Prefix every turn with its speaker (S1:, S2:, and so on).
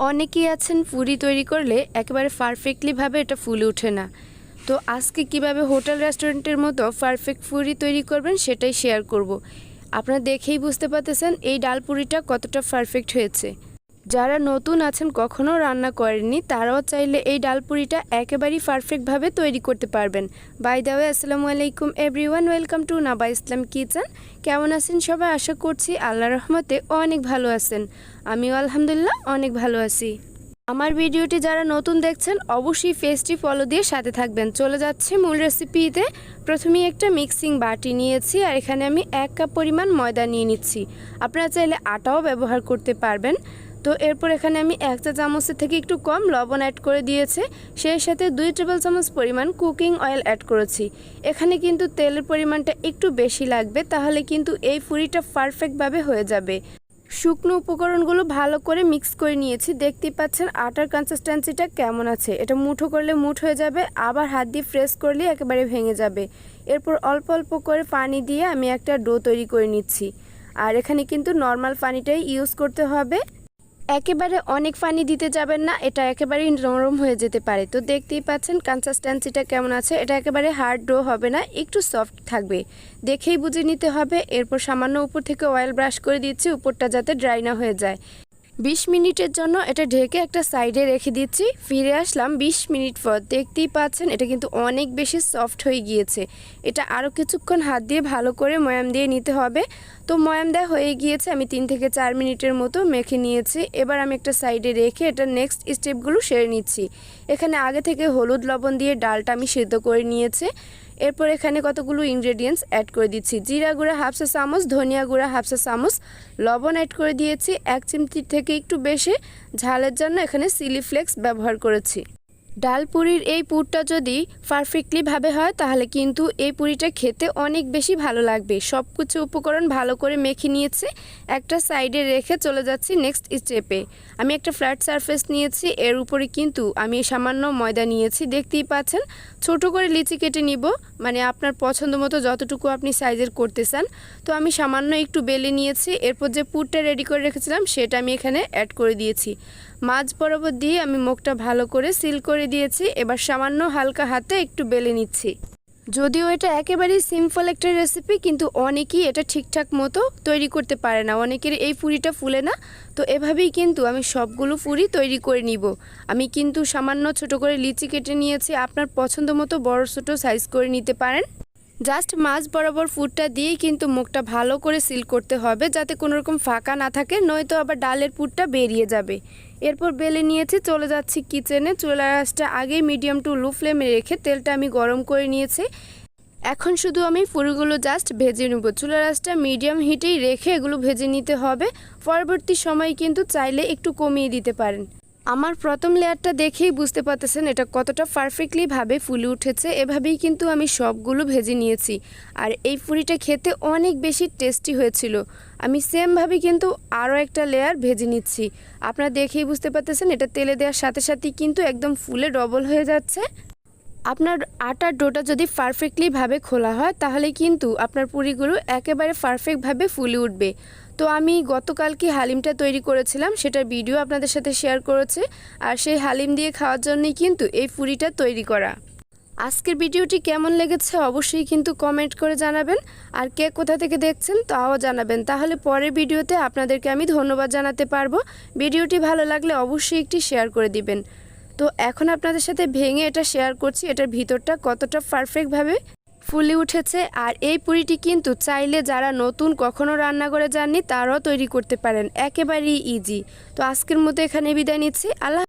S1: অনেকেই আছেন পুরি তৈরি করলে একেবারে পারফেক্টলিভাবে এটা ফুলে ওঠে না তো আজকে কীভাবে হোটেল, রেস্টুরেন্টের মতো পারফেক্ট পুরি তৈরি করবেন সেটাই শেয়ার করব। আপনারা দেখেই বুঝতে পারতেছেন এই ডাল পুরিটা কতটা পারফেক্ট হয়েছে যারা নতুন আছেন, কখনো রান্না করেননি, তারাও চাইলে এই ডালপুরিটা একেবারেই পারফেক্টভাবে তৈরি করতে পারবেন। বাই দা ওয়ে আসসালামু আলাইকুম everyone welcome to Naba Islam kitchen কেমন আছেন সবাই? আশা করছি আল্লাহ রহমতে অনেক ভালো আছেন। আমিও আলহামদুলিল্লাহ অনেক ভালো আছি। আমার ভিডিওটি যারা নতুন দেখছেন, অবশ্যই ফেসটি ফলো দিয়ে সাথে থাকবেন। চলে যাচ্ছে মূল রেসিপিতে প্রথমেই একটা মিক্সিং বাটি নিয়েছি আর এখানে আমি এক কাপ পরিমাণ ময়দা নিয়ে নিচ্ছি। আপনারা চাইলে আটাও ব্যবহার করতে পারবেন। তো এরপর এখানে আমি এক চা চামচের থেকে একটু কম লবণ অ্যাড করে দিয়েছে। সেই সাথে দুই টেবিল চামচ পরিমাণ কুকিং অয়েল অ্যাড করেছি। এখানে কিন্তু তেলের পরিমাণটা একটু বেশি লাগবে, তাহলে কিন্তু এই ফুরিটা পারফেক্টভাবে হয়ে যাবে। শুকনো উপকরণগুলো ভালো করে মিক্স করে নিয়েছি। দেখতেই পাচ্ছেন আটার কনসিস্টেন্সিটা কেমন আছে। এটা মুঠো করলে মুঠ হয়ে যাবে, আবার হাত দিয়ে ফ্রেশ করলে একেবারে ভেঙে যাবে। এরপর অল্প অল্প করে পানি দিয়ে আমি একটা ডো তৈরি করে নিচ্ছি। আর এখানে কিন্তু নর্মাল পানিটাই ইউজ করতে হবে। একেবারে অনেক পানি দিতে যাবেন না, এটা একেবারেই নরম হয়ে যেতে পারে। তো দেখতেই পাচ্ছেন কনসিস্টেন্সিটা কেমন আছে, এটা একেবারে হার্ড ডো হবে না, একটু সফট থাকবে। দেখেই বুঝে নিতে হবে, এরপর সামান্য উপর থেকে অয়েল ব্রাশ করে দিচ্ছি, উপরটা যাতে ড্রাই না হয়ে যায়। বিশ মিনিটের জন্য এটা ঢেকে একটা সাইডে রেখে দিচ্ছি। ফিরে আসলাম বিশ মিনিট পর। দেখতেই পাচ্ছেন, এটা কিন্তু অনেক বেশি সফট হয়ে গিয়েছে। এটা আরও কিছুক্ষণ হাত দিয়ে ভালো করে ময়াম দিয়ে নিতে হবে। তো ময়াম দেওয়া হয়ে গিয়েছে, আমি তিন থেকে চার মিনিটের মতো মেখে নিয়েছি। এবার আমি একটা সাইডে রেখে এটা নেক্সট স্টেপগুলো সেরে নিচ্ছি। এখানে আগে থেকে হলুদ লবণ দিয়ে ডালটা আমি সেদ্ধ করে নিয়েছি। এরপর এখানে কতগুলো ইনগ্রেডিয়েন্টস অ্যাড করে দিচ্ছি। জিরা গুঁড়া হাফসা চামচ, ধনিয়া গুঁড়া হাফসা চামচ, লবণ অ্যাড করে দিয়েছি। এক চিমটির থেকে একটু বেশি ঝালের জন্য এখানে চিলি ফ্লেক্স ব্যবহার করেছি। ডাল পুরির এই পুরটা যদি পারফেক্টলিভাবে হয়, তাহলে কিন্তু এই পুরিটা খেতে অনেক বেশি ভালো লাগবে। সব কিছু উপকরণ ভালো করে মেখে নিয়েছি, একটা সাইডে রেখে চলে যাচ্ছি নেক্সট স্টেপে। আমি একটা ফ্ল্যাট সারফেস নিয়েছি, এর উপরে কিন্তু আমি সামান্য ময়দা নিয়েছি, দেখতেই পাচ্ছেন। ছোট করে লিচি কেটে নিব মানে আপনার পছন্দ মতো যতটুকু আপনি সাইজের করতে চান। তো আমি সামান্য একটু বেলে নিয়েছি, এরপর যে পুরটা রেডি করে রেখেছিলাম, সেটা আমি এখানে অ্যাড করে দিয়েছি। মাছ বরাবর দিয়ে আমি মুখটা ভালো করে সিল করে দিয়েছি, এবার সামান্য হালকা হাতে একটু বেলে নিচ্ছি। যদিও এটা একেবারেই সিম্পল একটা রেসিপি কিন্তু অনেকেই এটা ঠিকঠাক মতো তৈরি করতে পারে না। অনেকের এই পুরিটা ফুলে না, তো এভাবেই কিন্তু আমি সবগুলো পুরি তৈরি করে নিব। আমি কিন্তু সামান্য ছোট করে লিচি কেটে নিয়েছি, আপনার পছন্দ মতো বড় ছোট সাইজ করে নিতে পারেন। জাস্ট মাছ বরাবর ফুডটা দিয়েই কিন্তু মুখটা ভালো করে সিল করতে হবে, যাতে কোনো রকম ফাঁকা না থাকে, নয়তো আবার ডালের পুরটা বেরিয়ে যাবে। এরপর বেলে নিয়েছি, চলে যাচ্ছি কিচেনে। চুলা আঁচটা আগে মিডিয়াম টু লো ফ্লেমে রেখে তেলটা আমি গরম করে নিয়েছি। এখন শুধু আমি ফুলগুলো জাস্ট ভেজে নেব। চুলা আঁচটা মিডিয়াম হিটেই রেখে এগুলো ভেজে নিতে হবে। পরবর্তী সময় কিন্তু চাইলে একটু কমিয়ে দিতে পারেন। আমার প্রথম লেয়ারটা দেখেই বুঝতে পারতেছেন এটা কতটা পারফেক্টলি ভাবে ফুলে উঠেছে, এভাবেই কিন্তু আমি সবগুলো ভেজে নিয়েছি। আর এই পুরিটা খেতে অনেক বেশি টেস্টি হয়েছিল। আমি সেমভাবে কিন্তু আরও একটা লেয়ার ভেজে নিচ্ছি। আপনারা দেখেই বুঝতে পারতেছেন এটা তেলে দেওয়ার সাথে সাথেই কিন্তু একদম ফুলে ডবল হয়ে যাচ্ছে। আপনার আটার ডোটা যদি পারফেক্টলিভাবে খোলা হয়, তাহলে কিন্তু আপনার পুরিগুলো একেবারে পারফেক্টভাবে ফুলে উঠবে। তো আমি গতকালকে হালিমটা তৈরি করেছিলাম সেটার ভিডিও আপনাদের সাথে শেয়ার করেছে। আর সেই হালিম দিয়ে খাওয়ার জন্যই কিন্তু এই পুরিটা তৈরি করা। আজকের ভিডিওটি কেমন লেগেছে অবশ্যই কিন্তু কমেন্ট করে জানাবেন। আর কে কোথা থেকে দেখছেন তাও জানাবেন। তাহলে পরের ভিডিওতে আপনাদেরকে আমি ধন্যবাদ জানাতে পারব। ভিডিওটি ভালো লাগলে অবশ্যই একটি শেয়ার করে দিবেন। তো এখন আপনাদের সাথে ভেঙে এটা শেয়ার করছি। এটার ভিতরটা কতটা পারফেক্টভাবে ফুলে উঠেছে আর এই পুরিটি কিন্তু চাইলে যারা নতুন কখনো রান্নাঘরে যাননি তারাও তৈরি করতে পারেন। একেবারেই ইজি তো আজকের মতো এখানে বিদায় নিচ্ছি। আল্লাহ